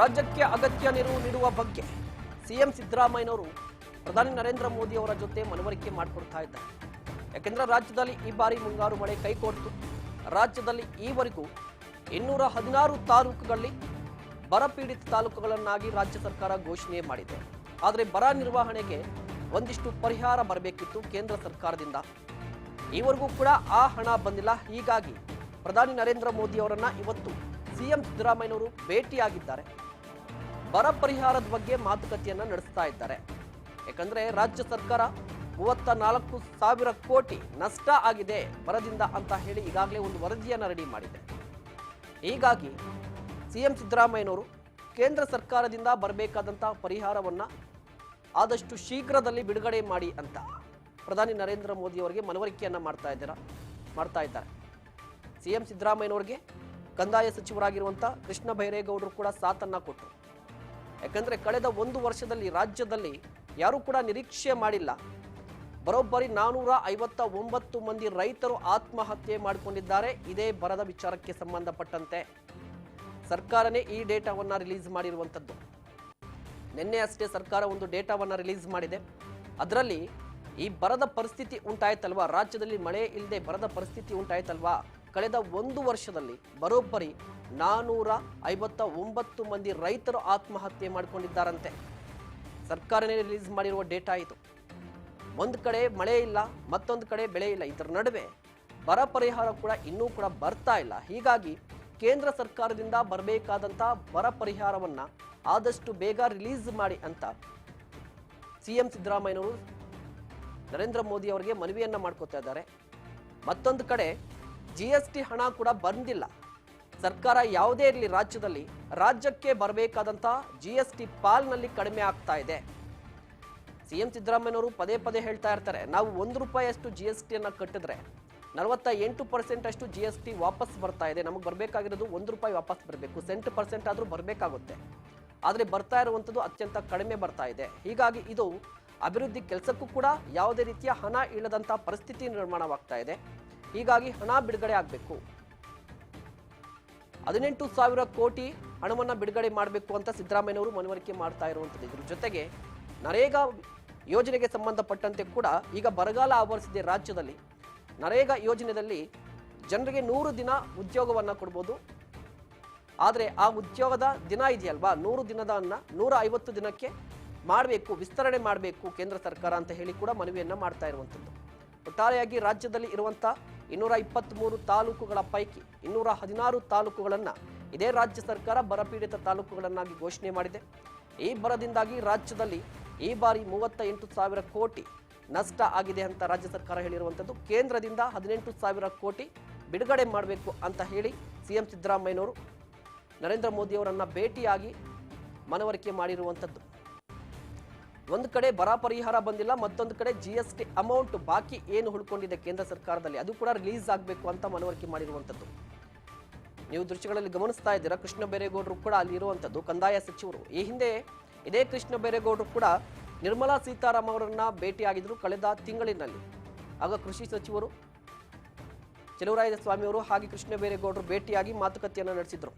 ರಾಜ್ಯಕ್ಕೆ ಅಗತ್ಯ ನೆರವು ನೀಡುವ ಬಗ್ಗೆ ಸಿಎಂ ಸಿದ್ದರಾಮಯ್ಯನವರು ಪ್ರಧಾನಿ ನರೇಂದ್ರ ಮೋದಿ ಅವರ ಜೊತೆ ಮನವರಿಕೆ ಮಾಡಿಕೊಡ್ತಾ ಇದ್ದಾರೆ. ಯಾಕೆಂದ್ರೆ ರಾಜ್ಯದಲ್ಲಿ ಈ ಬಾರಿ ಮುಂಗಾರು ಮಳೆ ಕೈಕೊಡ್ತು. ರಾಜ್ಯದಲ್ಲಿ ಈವರೆಗೂ ಇನ್ನೂರ ಹದಿನಾರು ತಾಲೂಕುಗಳಲ್ಲಿ ಬರಪೀಡಿತ ತಾಲೂಕುಗಳನ್ನಾಗಿ ರಾಜ್ಯ ಸರ್ಕಾರ ಘೋಷಣೆ ಮಾಡಿದೆ. ಆದರೆ ಬರ ನಿರ್ವಹಣೆಗೆ ಒಂದಿಷ್ಟು ಪರಿಹಾರ ಬರಬೇಕಿತ್ತು ಕೇಂದ್ರ ಸರ್ಕಾರದಿಂದ. ಈವರೆಗೂ ಕೂಡ ಆ ಹಣ ಬಂದಿಲ್ಲ. ಹೀಗಾಗಿ ಪ್ರಧಾನಿ ನರೇಂದ್ರ ಮೋದಿ ಅವರನ್ನ ಇವತ್ತು ಸಿಎಂ ಸಿದ್ದರಾಮಯ್ಯನವರು ಭೇಟಿಯಾಗಿದ್ದಾರೆ. ಬರ ಪರಿಹಾರದ ಬಗ್ಗೆ ಮಾತುಕತೆಯನ್ನ ನಡೆಸ್ತಾ ಇದ್ದಾರೆ. ಯಾಕಂದ್ರೆ ರಾಜ್ಯ ಸರ್ಕಾರ ಮೂವತ್ತ ನಾಲ್ಕು ಸಾವಿರ ಕೋಟಿ ನಷ್ಟ ಆಗಿದೆ ಬರದಿಂದ ಅಂತ ಹೇಳಿ ಈಗಾಗಲೇ ಒಂದು ವರದಿಯನ್ನು ರೆಡಿ ಮಾಡಿದೆ. ಹೀಗಾಗಿ ಸಿಎಂ ಸಿದ್ದರಾಮಯ್ಯನವರು ಕೇಂದ್ರ ಸರ್ಕಾರದಿಂದ ಬರಬೇಕಾದಂತಹ ಪರಿಹಾರವನ್ನ ಆದಷ್ಟು ಶೀಘ್ರದಲ್ಲಿ ಬಿಡುಗಡೆ ಮಾಡಿ ಅಂತ ಪ್ರಧಾನಿ ನರೇಂದ್ರ ಮೋದಿ ಅವರಿಗೆ ಮನವರಿಕೆಯನ್ನ ಮಾಡ್ತಾ ಇದ್ದೀರಾ, ಮಾಡ್ತಾ ಇದ್ದಾರೆ. ಸಿಎಂ ಸಿದ್ದರಾಮಯ್ಯನವರಿಗೆ ಕಂದಾಯ ಸಚಿವರಾಗಿರುವಂಥ ಕೃಷ್ಣ ಬೈರೇಗೌಡರು ಕೂಡ ಸಾಥನ್ನ ಕೊಟ್ಟರು. ಯಾಕಂದರೆ ಕಳೆದ ಒಂದು ವರ್ಷದಲ್ಲಿ ರಾಜ್ಯದಲ್ಲಿ ಯಾರೂ ಕೂಡ ನಿರೀಕ್ಷೆ ಮಾಡಿಲ್ಲ. ಬರೋಬ್ಬರಿ ನಾನೂರ ಐವತ್ತ ಒಂಬತ್ತು ಮಂದಿ ರೈತರು ಆತ್ಮಹತ್ಯೆ ಮಾಡಿಕೊಂಡಿದ್ದಾರೆ. ಇದೇ ಬರದ ವಿಚಾರಕ್ಕೆ ಸಂಬಂಧಪಟ್ಟಂತೆ ಸರ್ಕಾರನೇ ಈ ಡೇಟಾವನ್ನ ರಿಲೀಸ್ ಮಾಡಿರುವಂಥದ್ದು ನಿನ್ನೆ ಅಷ್ಟೇ ಸರ್ಕಾರ ಒಂದು ಡೇಟಾವನ್ನ ರಿಲೀಸ್ ಮಾಡಿದೆ. ಅದರಲ್ಲಿ ಈ ಬರದ ಪರಿಸ್ಥಿತಿ ಉಂಟಾಯ್ತಲ್ವಾ? ರಾಜ್ಯದಲ್ಲಿ ಮಳೆ ಇಲ್ಲದೆ ಬರದ ಪರಿಸ್ಥಿತಿ ಉಂಟಾಯ್ತಲ್ವಾ? ಕಳೆದ ಒಂದು ವರ್ಷದಲ್ಲಿ ಬರೋಬ್ಬರಿ ನಾನೂರ ಐವತ್ತ ಒಂಬತ್ತು ಮಂದಿ ರೈತರು ಆತ್ಮಹತ್ಯೆ ಮಾಡಿಕೊಂಡಿದ್ದಾರಂತೆ. ಸರ್ಕಾರನೇ ರಿಲೀಸ್ ಮಾಡಿರುವ ಡೇಟಾ ಇದು. ಒಂದು ಕಡೆ ಮಳೆ ಇಲ್ಲ, ಮತ್ತೊಂದು ಕಡೆ ಬೆಳೆ ಇಲ್ಲ, ಇದರ ನಡುವೆ ಬರ ಪರಿಹಾರ ಕೂಡ ಇನ್ನೂ ಕೂಡ ಬರ್ತಾ ಇಲ್ಲ. ಹೀಗಾಗಿ ಕೇಂದ್ರ ಸರ್ಕಾರದಿಂದ ಬರಬೇಕಾದಂಥ ಬರ ಪರಿಹಾರವನ್ನು ಆದಷ್ಟು ಬೇಗ ರಿಲೀಸ್ ಮಾಡಿ ಅಂತ ಸಿ ಎಂ ಸಿದ್ದರಾಮಯ್ಯನವರು ನರೇಂದ್ರ ಮೋದಿ ಅವರಿಗೆ ಮನವಿಯನ್ನು ಮಾಡ್ಕೋತಾ ಇದ್ದಾರೆ. ಮತ್ತೊಂದು ಕಡೆ ಜಿ ಎಸ್ ಟಿ ಹಣ ಕೂಡ ಬಂದಿಲ್ಲ. ಸರ್ಕಾರ ಯಾವುದೇ ಇರಲಿ ರಾಜ್ಯದಲ್ಲಿ ರಾಜ್ಯಕ್ಕೆ ಬರಬೇಕಾದಂಥ ಜಿ ಎಸ್ ಟಿ ಪಾಲ್ನಲ್ಲಿ ಕಡಿಮೆ ಆಗ್ತಾ ಇದೆ. ಸಿಎಂ ಸಿದ್ದರಾಮಯ್ಯನವರು ಪದೇ ಪದೇ ಹೇಳ್ತಾ ಇರ್ತಾರೆ, ನಾವು ಒಂದು ರೂಪಾಯಿಯಷ್ಟು ಜಿ ಎಸ್ ಟಿಯನ್ನು ಕಟ್ಟಿದ್ರೆ ನಲವತ್ತ ಎಂಟು ಪರ್ಸೆಂಟ್ ಅಷ್ಟು ಜಿ ಎಸ್ ಟಿ ವಾಪಸ್ ಬರ್ತಾ ಇದೆ. ನಮಗೆ ಬರಬೇಕಾಗಿರೋದು ಒಂದು ರೂಪಾಯಿ ವಾಪಸ್ ಬರಬೇಕು, ಸೆಂಟ್ ಪರ್ಸೆಂಟ್ ಆದರೂ ಬರಬೇಕಾಗುತ್ತೆ. ಆದರೆ ಬರ್ತಾ ಇರುವಂಥದ್ದು ಅತ್ಯಂತ ಕಡಿಮೆ ಬರ್ತಾ ಇದೆ. ಹೀಗಾಗಿ ಇದು ಅಭಿವೃದ್ಧಿ ಕೆಲಸಕ್ಕೂ ಕೂಡ ಯಾವುದೇ ರೀತಿಯ ಹಣ ಇಲ್ಲದಂಥ ಪರಿಸ್ಥಿತಿ ನಿರ್ಮಾಣವಾಗ್ತಾ ಇದೆ. ಹೀಗಾಗಿ ಹಣ ಬಿಡುಗಡೆ ಆಗಬೇಕು. ಹದಿನೆಂಟು ಸಾವಿರ ಕೋಟಿ ಹಣವನ್ನು ಬಿಡುಗಡೆ ಮಾಡಬೇಕು ಅಂತ ಸಿದ್ದರಾಮಯ್ಯನವರು ಮನವರಿಕೆ ಮಾಡ್ತಾ ಇರುವಂಥದ್ದು. ಇದ್ರ ಜೊತೆಗೆ ನರೇಗಾ ಯೋಜನೆಗೆ ಸಂಬಂಧಪಟ್ಟಂತೆ ಕೂಡ ಈಗ ಬರಗಾಲ ಆವರಿಸಿದೆ ರಾಜ್ಯದಲ್ಲಿ. ನರೇಗಾ ಯೋಜನೆಯಲ್ಲಿ ಜನರಿಗೆ ನೂರು ದಿನ ಉದ್ಯೋಗವನ್ನು ಕೊಡ್ಬೋದು. ಆದರೆ ಆ ಉದ್ಯೋಗದ ದಿನ ಇದೆಯಲ್ವಾ? ನೂರು ದಿನದನ್ನ ನೂರ ಐವತ್ತು ದಿನಕ್ಕೆ ಮಾಡಬೇಕು, ವಿಸ್ತರಣೆ ಮಾಡಬೇಕು ಕೇಂದ್ರ ಸರ್ಕಾರ ಅಂತ ಹೇಳಿ ಕೂಡ ಮನವಿಯನ್ನು ಮಾಡ್ತಾ ಇರುವಂಥದ್ದು. ಒಟ್ಟಾರೆಯಾಗಿ ರಾಜ್ಯದಲ್ಲಿ ಇರುವಂಥ ಇನ್ನೂರ ಇಪ್ಪತ್ತ್ಮೂರು ತಾಲೂಕುಗಳ ಪೈಕಿ ಇನ್ನೂರ ಹದಿನಾರು ತಾಲೂಕುಗಳನ್ನು ಇದೇ ರಾಜ್ಯ ಸರ್ಕಾರ ಬರಪೀಡಿತ ತಾಲೂಕುಗಳನ್ನಾಗಿ ಘೋಷಣೆ ಮಾಡಿದೆ. ಈ ಬರದಿಂದಾಗಿ ರಾಜ್ಯದಲ್ಲಿ ಈ ಬಾರಿ ಮೂವತ್ತ ಎಂಟು ಸಾವಿರ ಕೋಟಿ ನಷ್ಟ ಆಗಿದೆ ಅಂತ ರಾಜ್ಯ ಸರ್ಕಾರ ಹೇಳಿರುವಂಥದ್ದು ಕೇಂದ್ರದಿಂದ ಹದಿನೆಂಟು ಸಾವಿರ ಕೋಟಿ ಬಿಡುಗಡೆ ಮಾಡಬೇಕು ಅಂತ ಹೇಳಿ ಸಿ ಎಂ ಸಿದ್ದರಾಮಯ್ಯನವರು ನರೇಂದ್ರ ಮೋದಿಯವರನ್ನು ಭೇಟಿಯಾಗಿ ಮನವರಿಕೆ ಮಾಡಿರುವಂಥದ್ದು ಒಂದು ಕಡೆ ಬರ ಪರಿಹಾರ ಬಂದಿಲ್ಲ, ಮತ್ತೊಂದು ಕಡೆ ಜಿ ಎಸ್ ಟಿ ಅಮೌಂಟ್ ಬಾಕಿ ಏನು ಉಳ್ಕೊಂಡಿದೆ ಕೇಂದ್ರ ಸರ್ಕಾರದಲ್ಲಿ? ಅದು ಕೂಡ ರಿಲೀಸ್ ಆಗಬೇಕು ಅಂತ ಮನವರಿಕೆ ಮಾಡಿರುವಂಥದ್ದು. ನೀವು ದೃಶ್ಯಗಳಲ್ಲಿ ಗಮನಿಸ್ತಾ ಇದ್ದೀರಾ, ಕೃಷ್ಣ ಬೈರೇಗೌಡರು ಕೂಡ ಅಲ್ಲಿ ಇರುವಂಥದ್ದು, ಕಂದಾಯ ಸಚಿವರು. ಈ ಹಿಂದೆ ಇದೇ ಕೃಷ್ಣ ಬೈರೇಗೌಡರು ಕೂಡ ನಿರ್ಮಲಾ ಸೀತಾರಾಮ್ ಅವರನ್ನ ಭೇಟಿಯಾಗಿದ್ದರು ಕಳೆದ ತಿಂಗಳಿನಲ್ಲಿ. ಆಗ ಕೃಷಿ ಸಚಿವರು ಸ್ವಾಮಿ ಅವರು ಹಾಗೆ ಕೃಷ್ಣ ಬೈರೇಗೌಡರು ಭೇಟಿಯಾಗಿ ಮಾತುಕತೆಯನ್ನು ನಡೆಸಿದ್ರು.